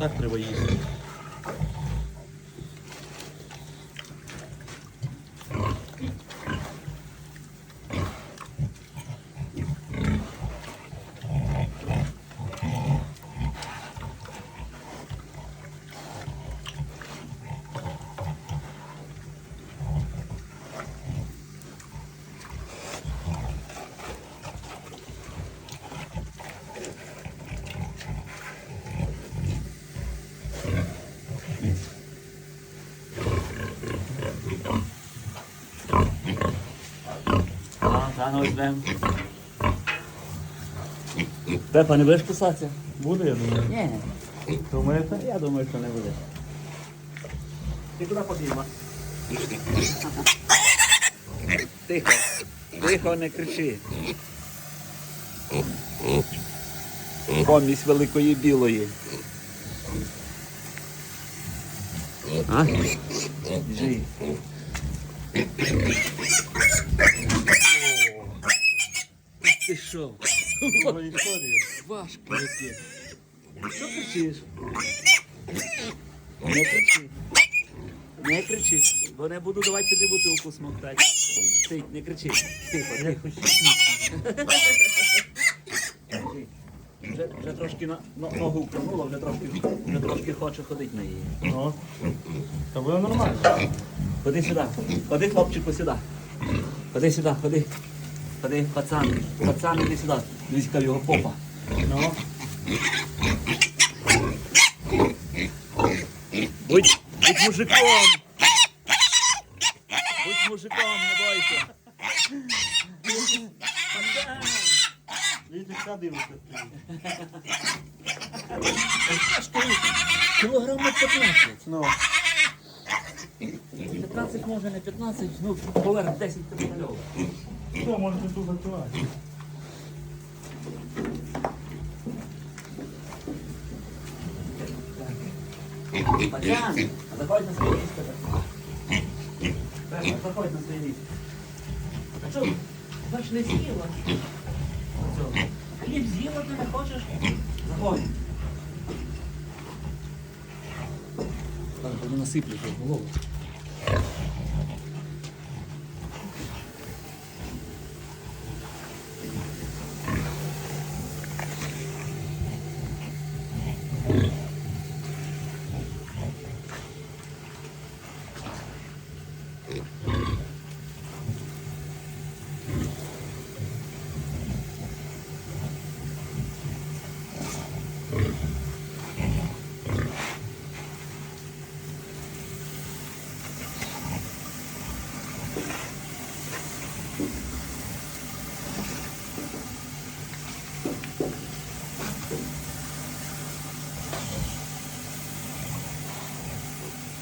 Так треба їсти. Ну. Пепа, не будеш кусатися? Буде, я думаю. Ні. Думаєте? Я думаю, що не буде. Ти куди подійма? Тихо. Тихо, не кричи. Помість великої білої. А? Жи. Ти що? Друга історія. Важко яке. Що кричиш? Не кричи. Не кричи. Бо не буду давати тобі бутилку смоктати. Ти, не кричи. Тихо, тихо. хочу. Вже, вже трошки на, на- ногу вкнуло, вже трошки, вже трошки хоче ходити на її. Ну. Та буде нормально. Ходи сюди. Ходи, хлопчику, сюди. Ходи сюди, ходи. Ходи, пацан. Пацан, іди сюди. Дивись, його попа. Ну. Будь, будь мужиком. Будь мужиком, не бойся. Видите, вся дивиться. Кілограмів 15. Ну. 15 може не 15, ну поверх 10 кілограмів. Що, можете тут закривати? Пацан, заходь на своє місце. Пепа, заходь на своє місце. А що? Бач, не з'їла. Хліб з'їла, ти не хочеш? Заходь. Ладно, тоді насиплю в голову. あれ?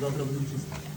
Dobra, będę czysty.